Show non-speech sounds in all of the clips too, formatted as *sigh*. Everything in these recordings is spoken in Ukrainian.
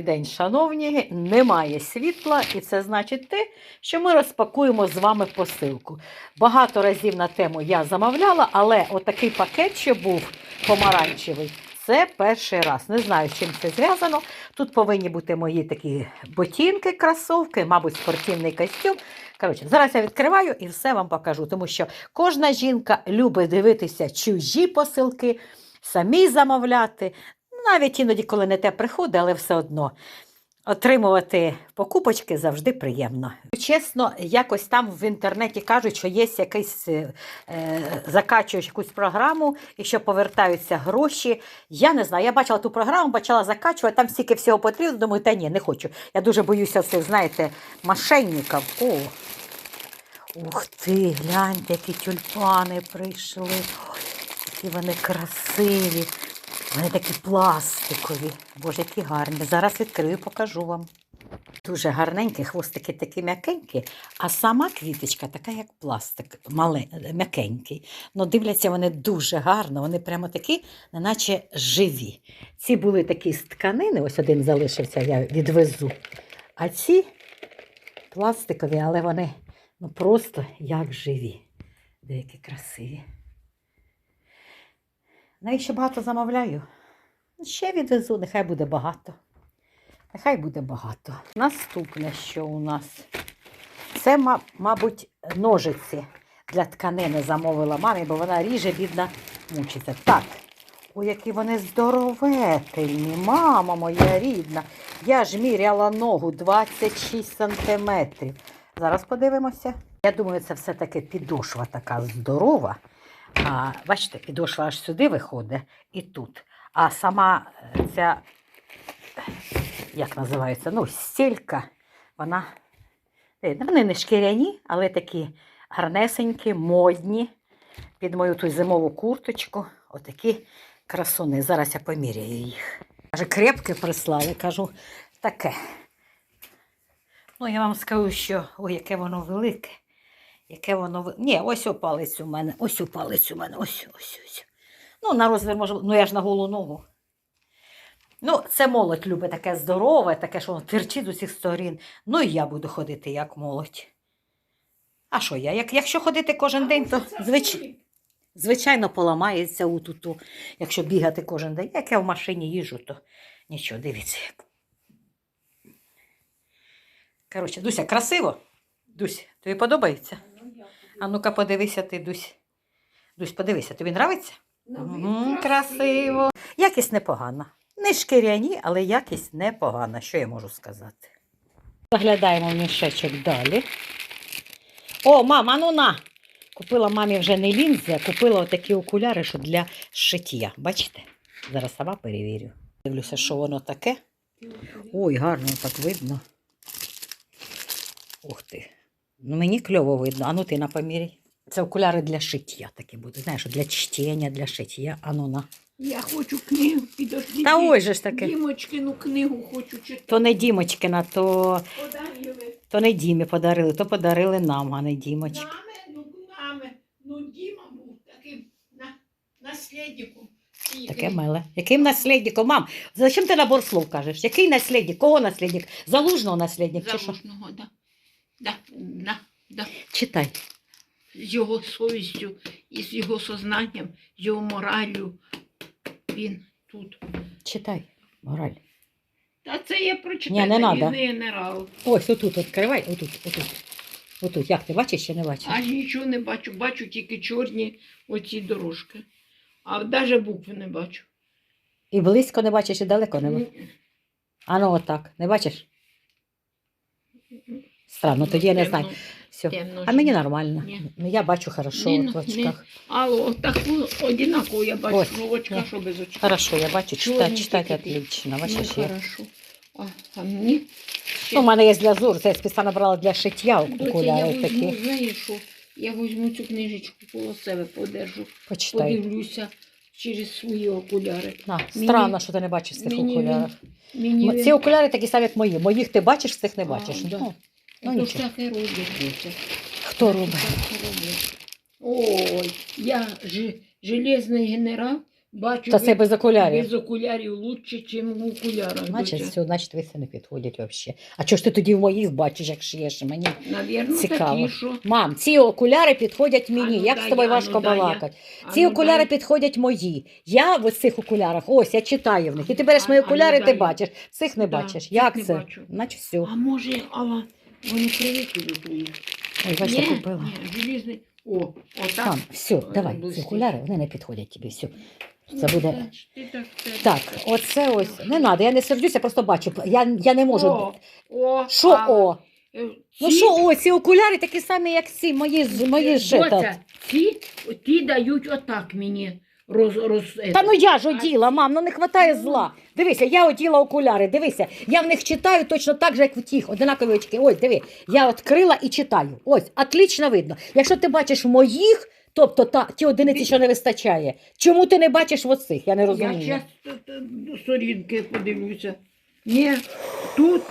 Добрий день, шановні. Немає світла, і це значить те, що ми розпакуємо з вами посилку. Багато разів на тему я замовляла, але отакий пакет, що був помаранчевий, це перший раз. Не знаю, з чим це зв'язано. Тут повинні бути мої такі ботинки, кросовки, мабуть, спортивний костюм. Коротше, зараз я відкриваю і все вам покажу, тому що кожна жінка любить дивитися чужі посилки, самі замовляти. Навіть іноді, коли не те приходить, але все одно. Отримувати покупочки завжди приємно. Чесно, якось там в інтернеті кажуть, що є якийсь е, е, закачуєш якусь програму і що повертаються гроші. Я не знаю. Я бачила ту програму, почала закачувати, там стільки всього потрібно. Думаю, та ні, не хочу. Я дуже боюся цих, знаєте, мошенників. О, ух ти, гляньте, які тюльпани прийшли. Ой, які вони красиві. Вони такі пластикові. Боже, які гарні. Зараз відкрию, і покажу вам. Дуже гарненькі, хвостики такі м'якенькі, а сама квіточка така, як пластик, м'якенький. Ну, дивляться вони дуже гарно, вони прямо такі, неначе живі. Ці були такі з тканини, ось один залишився, я відвезу. А ці пластикові, але вони ну, просто як живі. Деякі красиві. Навіщо багато замовляю? Ще відвезу, нехай буде багато. Нехай буде багато. Наступне, що у нас? Це, мабуть, ножиці для тканини замовила мамі, бо вона ріже, бідна, мучиться. Так. Ой, які вони здоровительні, мама моя рідна. Я ж міряла ногу 26 сантиметрів. Зараз подивимося. Я думаю, це все-таки підошва така здорова. А, бачите, підошва аж сюди виходить і тут. А сама е, ця, як називається, ну, стілька, вона. е, Вони не шкіряні, але такі гарнесенькі, модні. Під мою ту зимову курточку. Отакі красуни. Зараз я поміряю їх. Каже, крепке прислали, кажу, таке. Ну, я вам скажу, що ой, яке воно велике. Яке воно ви- Ні, ось палець у мене, ось палець у мене, ось, ось, ось. Ну, на розмір може, ну я ж на голу ногу. Ну, це молодь любить таке здорове, таке, що воно тирчить з усіх сторін. Ну, і я буду ходити як молодь. А що я? Як, якщо ходити кожен день, то звич... звичайно поламається утуту. Якщо бігати кожен день. Як я в машині їжджу, то нічого, дивіться. Коротше, Дуся, красиво? Дусь, тобі подобається? А ну-ка подивися ти, Дусь. Дусь, подивися, тобі нравиться? Мгм, красиво. Якість непогана. Не шкіряні, але якість непогана. Що я можу сказати? Заглядаємо в мішечок далі. О, мама, ну на! Купила мамі вже не лінзи, а купила отакі окуляри, що для шиття. Бачите? Зараз сама перевірю. Дивлюся, що воно таке. Ой, гарно так видно. Ух ти. Ну, мені кльово видно. А ну ти на поміряй. Це окуляри для шиття такі будуть. Знаєш, для чтення, для шиття. А ну на. Я хочу книгу підожди. Та ой же ж таке. Дімочкину книгу хочу читати. То не Дімочкина, то, Подарили. то не Дімі подарили, то подарили нам, а не Дімочки. Нами, ну нами. Ну Діма був таким на, наслідником. Таке миле. Яким наслідником? Мам, зачем ти набор слов кажеш? Який наслідник? Кого наслідник? Залужного наслідник чи що? Да. Да, да, да. Читай. З його совістю і з його сознанням, з його мораллю. Він тут. Читай. Мораль. Та це я прочитаю. Ні, не надо. різний генерал. Ось отут відкривай, отут, отут. Отут. Як ти бачиш чи не бачиш? Аж нічого не бачу, бачу тільки чорні оці дорожки. А навіть букви не бачу. І близько не бачиш, і далеко не бачиш. Ні. А ну отак. Не бачиш? Странно, тоді я не знаю. Все. темно А мені нормально. Ні. Ну, я бачу хорошо Ні, от в ні. очках. А от таку одинаково я бачу, Ось, ну очка, ні. що без очка. Хорошо, я бачу, читати, читати отлично. Ну, Бачиш, я. хорошо. А, а мені? ще- Ну, у мене є для зору, це я спеціально брала для шиття Доця, я окуляри візьму, такі. знаєш що, я візьму цю книжечку коло себе, подержу, Почитай. подивлюся через свої окуляри. На, Мені- странно, що ти не бачиш цих мені окулярах. Мені М- Ці окуляри такі самі, як мої. Моїх ти бачиш, цих не А, бачиш. да. Ну, ну ну, ж роблять, Доця. Хто Так робить? і роблять. Ой, я ж, железний генерал Бачу, Та це без окулярів. без окулярів лучше, ніж в окулярах. Значить, все, значить, ви це не підходять взагалі. А чого ж ти тоді в моїх бачиш, як шиєш мені? Навірно, Цікаво. такі, що... Мам, ці окуляри підходять мені. Ану, Як з дай, тобою ану, важко дай, я- балакати? А Ці ну, окуляри дай. підходять мої. Я в цих окулярах, ось я читаю в них. І ти береш А- мої а ну, окуляри, ти дай. бачиш. Цих не Да, бачиш. цих Як не це? бачу. Значить, все. А може, Алла, вони привикли до твоїх. Ой, бачите, купила. ні, желізний. О, отак. Мам, все, давай, ці окуляри, вони не підходять тобі. Все. Ну, Це буде. ти так, це- Так, оце ось. Не треба, я не сердюся, просто бачу. Я, я не можу. О, о, Що о? е, Ну ці- що, о, ці окуляри такі самі, як ці, мої, з- мої. Доця, этот. ці, ті дають отак мені. Роз, роз, Та ну я ж А оділа, мам, ну не хватає зла. Дивися, я оділа окуляри, дивися. Я в них читаю точно так же, як в тих, одинакові очки. Ось, диви, я відкрила і читаю. Ось, отлично видно. Якщо ти бачиш моїх, тобто та, ті одиниці, що не вистачає, чому ти не бачиш оцих? Я не розумію. Я часто е, сторінки подивлюся. Ні, тут,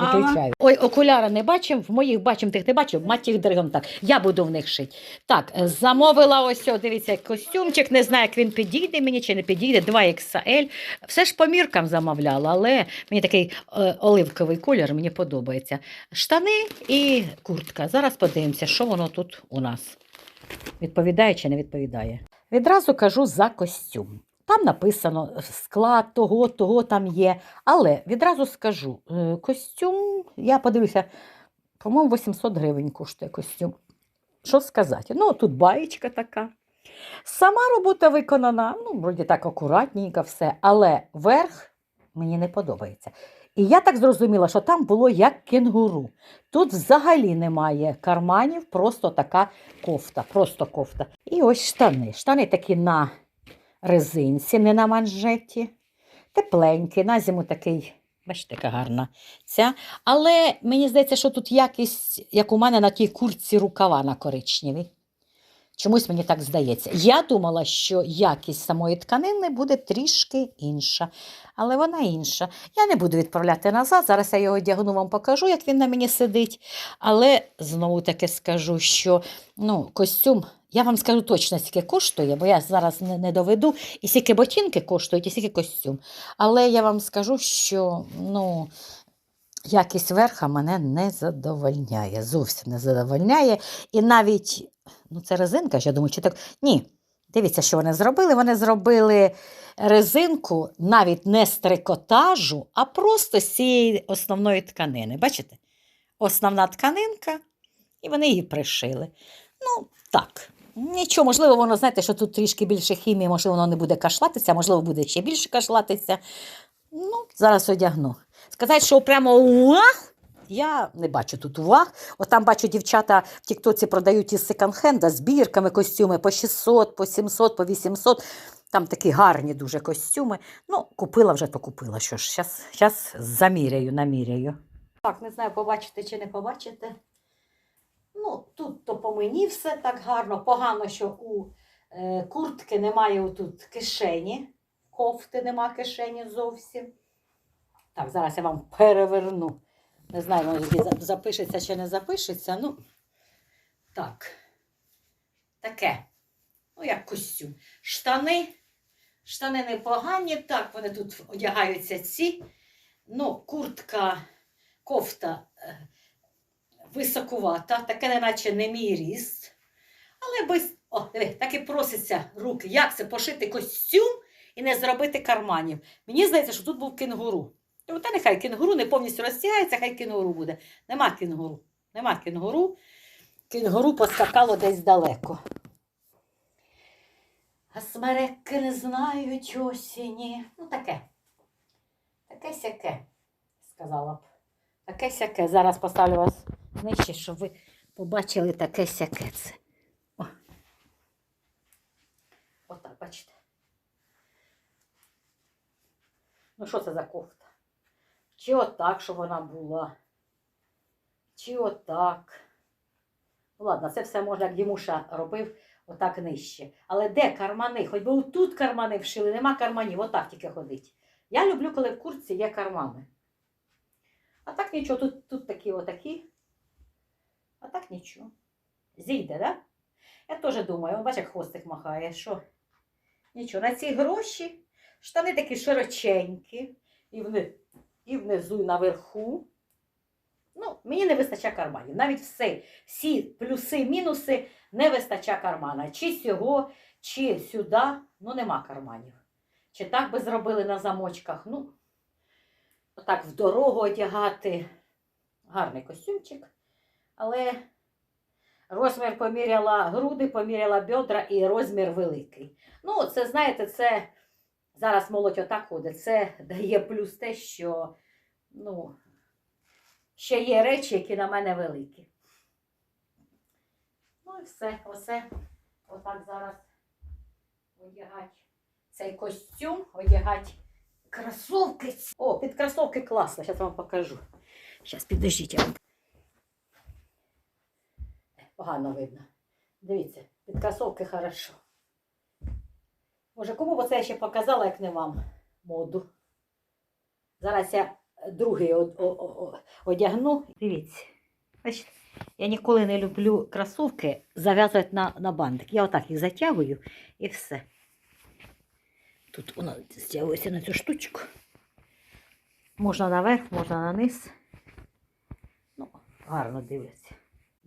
Виключаю. Ой, окуляри не бачив, в моїх бачив, тих не бачив, мать їх дергом так. Я буду в них шити. Так, е, замовила ось, о, дивіться, костюмчик, не знаю, як він підійде мені чи не підійде, 2XL. Все ж по міркам замовляла, але мені такий е, оливковий колір, мені подобається. Штани і куртка. Зараз подивимося, що воно тут у нас. Відповідає чи не відповідає. Відразу кажу за костюм. Там написано е, склад того, того там є. Але відразу скажу, е, костюм, я подивлюся, по-моєму, 800 гривень коштує костюм. Що сказати? Ну, тут баєчка така. Сама робота виконана, ну, вроді так акуратненько все, але верх мені не подобається. І я так зрозуміла, що там було як кенгуру. Тут взагалі немає карманів, просто така кофта, просто кофта. І ось штани. Штани такі на резинці, не на манжеті. Тепленький, на зиму такий, бачите, яка гарна ця. Але мені здається, що тут якість, як у мене на тій куртці рукава на коричневій. Чомусь мені так здається. Я думала, що якість самої тканини буде трішки інша, але вона інша. Я не буду відправляти назад. Зараз я його одягну, вам покажу, як він на мені сидить. Але знову таки скажу, що ну, костюм, я вам скажу точно, скільки коштує, бо я зараз не, не доведу, і скільки ботинки коштують, і скільки костюм. Але я вам скажу, що ну, якість верха мене не задовольняє, зовсім не задовольняє. І навіть, ну це резинка, я думаю, чи так. Ні. Дивіться, що вони зробили. Вони зробили резинку навіть не з трикотажу, а просто з цієї основної тканини. Бачите? Основна тканинка, і вони її пришили. Ну, так. Нічого, можливо, воно, знаєте, що тут трішки більше хімії, можливо, воно не буде кашлатися, можливо, буде ще більше кашлатися. Ну, зараз одягну. Сказати, що прямо уваг, я не бачу тут уваг. От там бачу, дівчата в Тіктоці продають із секонд-хенда з бірками костюми по 600, по 700, по 800. Там такі гарні дуже костюми. Ну, купила вже, то купила. Що ж, зараз заміряю, наміряю. Так, не знаю, побачите чи не побачите. Ну, тут то по мені все так гарно. Погано, що у е, куртки немає отут кишені. Кофти нема кишені зовсім. Так, зараз я вам переверну. Не знаю, воно запишеться чи не запишеться. Ну, так. Таке. Ну, як костюм. Штани. Штани непогані. Так, вони тут одягаються ці. Ну, куртка, кофта е, високувата, таке, неначе не мій ріст. Але без. О, диви, так і проситься руки. Як це пошити костюм і не зробити карманів? Мені здається, що тут був кенгуру. Та нехай кенгуру не повністю розтягається, хай кенгуру буде. Нема кенгуру. Нема кенгуру. Кенгуру поскакало десь далеко. А смереки не знають осені. Ну, таке. Таке сяке, сказала б. Таке сяке. Зараз поставлю вас нижче, щоб ви побачили таке сяке це. О. Отак, бачите. Ну, що це за кофта? Чи отак, щоб вона була? Чи отак? Ну, ладно, це все можна, як Дімуша робив, отак нижче. Але де кармани? Хоч би тут кармани вшили, нема карманів, отак тільки ходить. Я люблю, коли в куртці є кармани. А так нічого, тут, тут такі отакі. А так нічого. Зійде, да? Я теж думаю, он, як хвостик махає, що Нічого, на ці гроші штани такі широченькі, і, вни, і внизу, і наверху. Ну, мені не вистачає карманів. Навіть все, всі плюси, мінуси не вистачає кармана. Чи сього, чи сюди, ну нема карманів. Чи так би зробили на замочках? Ну, отак в дорогу одягати. Гарний костюмчик. Але розмір поміряла груди, поміряла бедра і розмір великий. Ну, це, знаєте, це зараз молодь отак ходить. Це дає плюс те, що ну, ще є речі, які на мене великі. Ну і все, оце отак зараз одягати цей костюм, одягати кросовки. О, під кросовки класно, зараз вам покажу. Зараз підождіть. я вам- Погано видно. Дивіться, під кросовки хорошо. Може, кому б це я ще показала, як не вам моду. Зараз я другий одягну. Дивіться. Бачите, я ніколи не люблю кросовки зав'язувати на, на бантик. Я отак їх затягую і все. Тут воно стягується на цю штучку. Можна наверх, можна на низ. Ну, гарно дивиться.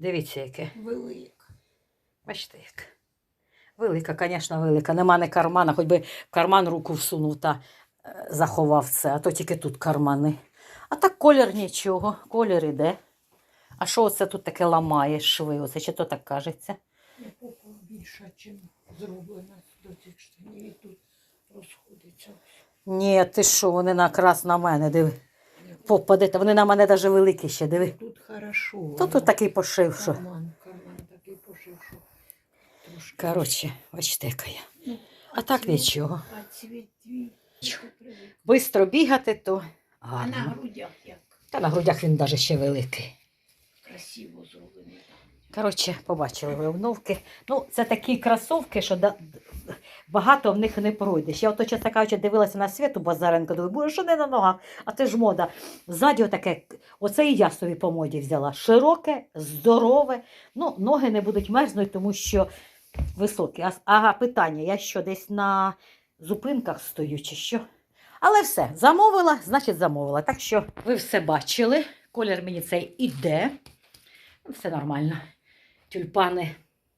Дивіться, яке. Велика. Бачите, як. Велика, звісно, велика. Нема не кармана, хоч би в карман руку всунув та е, заховав це, а то тільки тут кармани. А так колір нічого, колір іде. А що це тут таке ламає шви? Оце чи то так кажеться? Я попа більша, чим зроблена до цих штанів. І тут розходиться. Ні, ти що, вони накраз на мене, диви. Попаде, та вони на мене навіть великі ще, диви. Тут хорошо. Воно. тут такий пошив, що. Карман, карман такий пошив, що трошки. Коротше, бачите, яка я. Ну, А так цвіт- нічого. А цвіт привик. Бистро бігати, то А на грудях як Та на грудях він навіть ще великий. красиво зроблений. Коротше, побачили ви обновки. Ну, це такі кросовки, що да- багато в них не пройдеш. Я ото, чесно кажучи, дивилася на світу Базаренко, думаю, боже, що не на ногах, а це ж мода. Ззаді отаке, оце і я собі по моді взяла. Широке, здорове. Ну, ноги не будуть мерзнути, тому що високі. Ага, питання, я що, десь на зупинках стою чи що? Але все, замовила, значить замовила. Так що ви все бачили. Колір мені цей іде. Все нормально. Тюльпани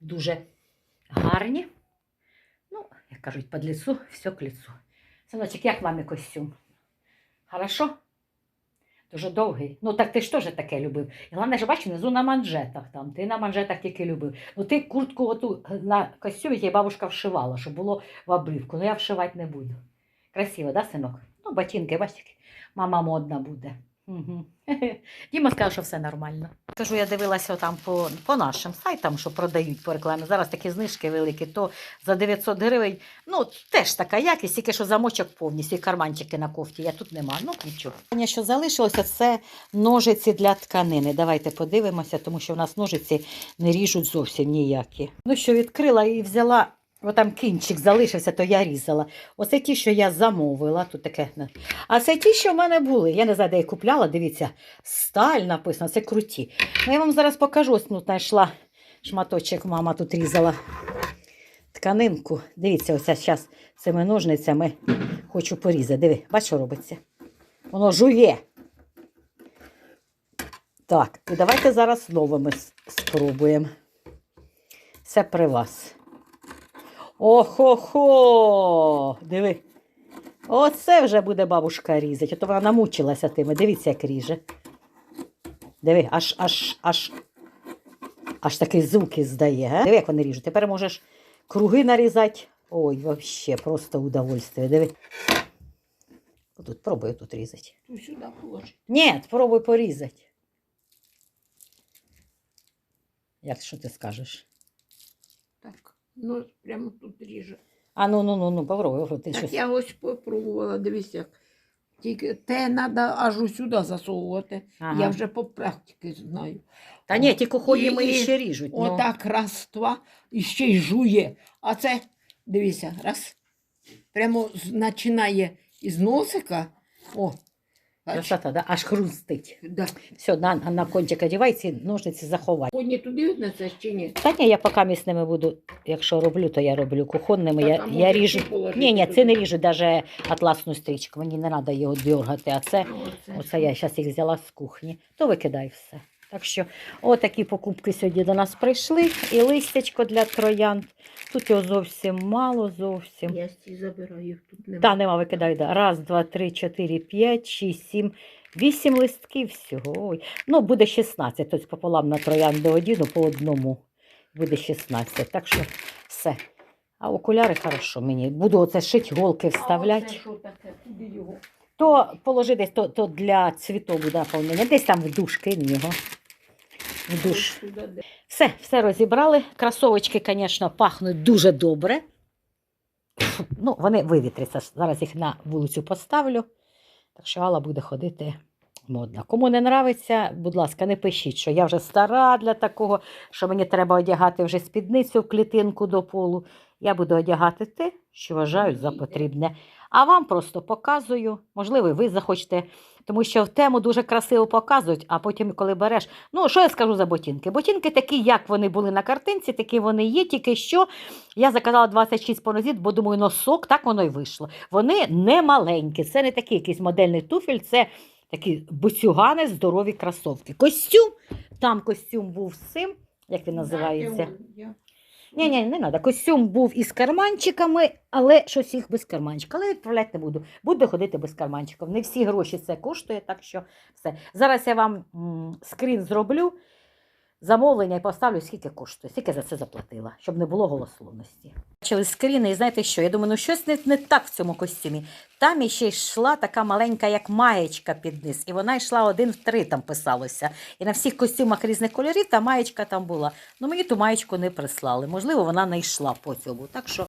дуже гарні. Кажуть, під лісу, все к лісу. Синочок, як мамі костюм? Хорошо? Дуже довгий. Ну так ти ж теж таке любив. І головне, що бачиш, внизу на манжетах там. Ти на манжетах тільки любив. Ну ти куртку оту на костюмі тебе бабушка вшивала, щоб було в обривку. Ну я вшивати не буду. Красиво, да, синок? Ну, ботинки, бачите, мама модна буде. Угу. *laughs* Діма сказав, що все нормально. Кажу, я дивилася там по, по нашим сайтам, що продають по рекламі. Зараз такі знижки великі, то за 900 гривень, ну теж така якість, тільки що замочок повністю, і карманчики на кофті. Я тут нема. Ну нічого. Що залишилося, це ножиці для тканини. Давайте подивимося, тому що в нас ножиці не ріжуть зовсім ніякі. Ну що, відкрила і взяла. Бо там кінчик залишився, то я різала. Оце ті, що я замовила. Тут таке. А це ті, що в мене були. Я не знаю, де я купляла. Дивіться, сталь написано, це круті. Ну, я вам зараз покажу. Ось тут знайшла шматочок, мама тут різала тканинку. Дивіться, ось зараз цими ножницями хочу порізати. Диви, бачиш, що робиться? Воно жує. Так, і давайте зараз новими спробуємо. Це при вас. Охо-хо! Диви. Оце вже буде бабушка різати. Ото вона намучилася тими. Дивіться, як ріже. Диви, аж аж аж аж такі звуки здає. Га? Диви, як вони ріжуть. Тепер можеш круги нарізати. Ой, вообще, просто удовольствие. Диви. Тут пробуй тут різати. Сюди положить. Ні, пробуй порізати. Як що ти скажеш? Ну прямо тут ріже. А ну ну ну ну попробуй, попробуй. Ти Так щось. я ось попробувала, дивись, як. Тільки те треба аж усюди засовувати. Ага. Я вже по практиці знаю. Та ні, ті кухонні І- мої і ще ріжуть. ну. Отак раз, два, і ще й жує. А це, дивися, раз. Прямо з- починає із носика. О? Красота, да? аж хрустить. Да. Все, на, на кончик одівай ці ножниці заховай. Сьогодні туди віднесеш чи ні? Та ні, я поки місними буду, якщо роблю, то я роблю кухонними. Та Я, там я ріжу. положити Ні, ні, це не ріжу навіть атласну стрічку. Мені не треба його дергати, а це Оце Оце я зараз їх взяла з кухні, то викидай все. Так що отакі покупки сьогодні до нас прийшли. І листячко для троянд. Тут його зовсім мало, зовсім. Я ці забираю, їх тут немає. Та нема, викидай. Да. Раз, два, три, чотири, п'ять, шість, сім, вісім листків всього. Ой. Ну, буде 16. Тобто пополам на троянду одіну по одному. Буде 16. Так що все. А окуляри хорошо мені. Буду оце шити, голки вставляти. А оце що таке? Куди його? То положи десь, то, то для цвіту буде наповнення. Десь там в душ кинь його. В душ. Все, все розібрали. Красовочки, звісно, пахнуть дуже добре. Ну, вони вивітряться. Зараз їх на вулицю поставлю. Так що Алла буде ходити модно. Кому не нравиться, будь ласка, не пишіть, що я вже стара для такого, що мені треба одягати вже спідницю в клітинку до полу. Я буду одягати те, що вважаю за потрібне. А вам просто показую, можливо, ви захочете, тому що в тему дуже красиво показують, а потім, коли береш. Ну, що я скажу за ботинки? Ботинки такі, як вони були на картинці, такі вони є, тільки що я заказала 26 понозіт, бо думаю, носок, так воно й вийшло. Вони не маленькі, це не такий якийсь модельний туфель, це такі буцюгани, здорові кросовки. Костюм, там костюм був з цим, як він називається. Ні, ні, не треба. Костюм був із карманчиками, але щось їх без карманчика. Але відправляти не буду. Буду ходити без карманчиків. Не всі гроші це коштує, так що все. Зараз я вам скрін зроблю, замовлення і поставлю, скільки коштує, скільки за це заплатила, щоб не було голословності. Бачили скріни, і знаєте що? Я думаю, ну щось не, не так в цьому костюмі. Там іще йшла така маленька, як маєчка під низ, і вона йшла один в три, там писалося. І на всіх костюмах різних кольорів та маєчка там була. Ну мені ту маєчку не прислали. Можливо, вона не йшла по цьому. Так що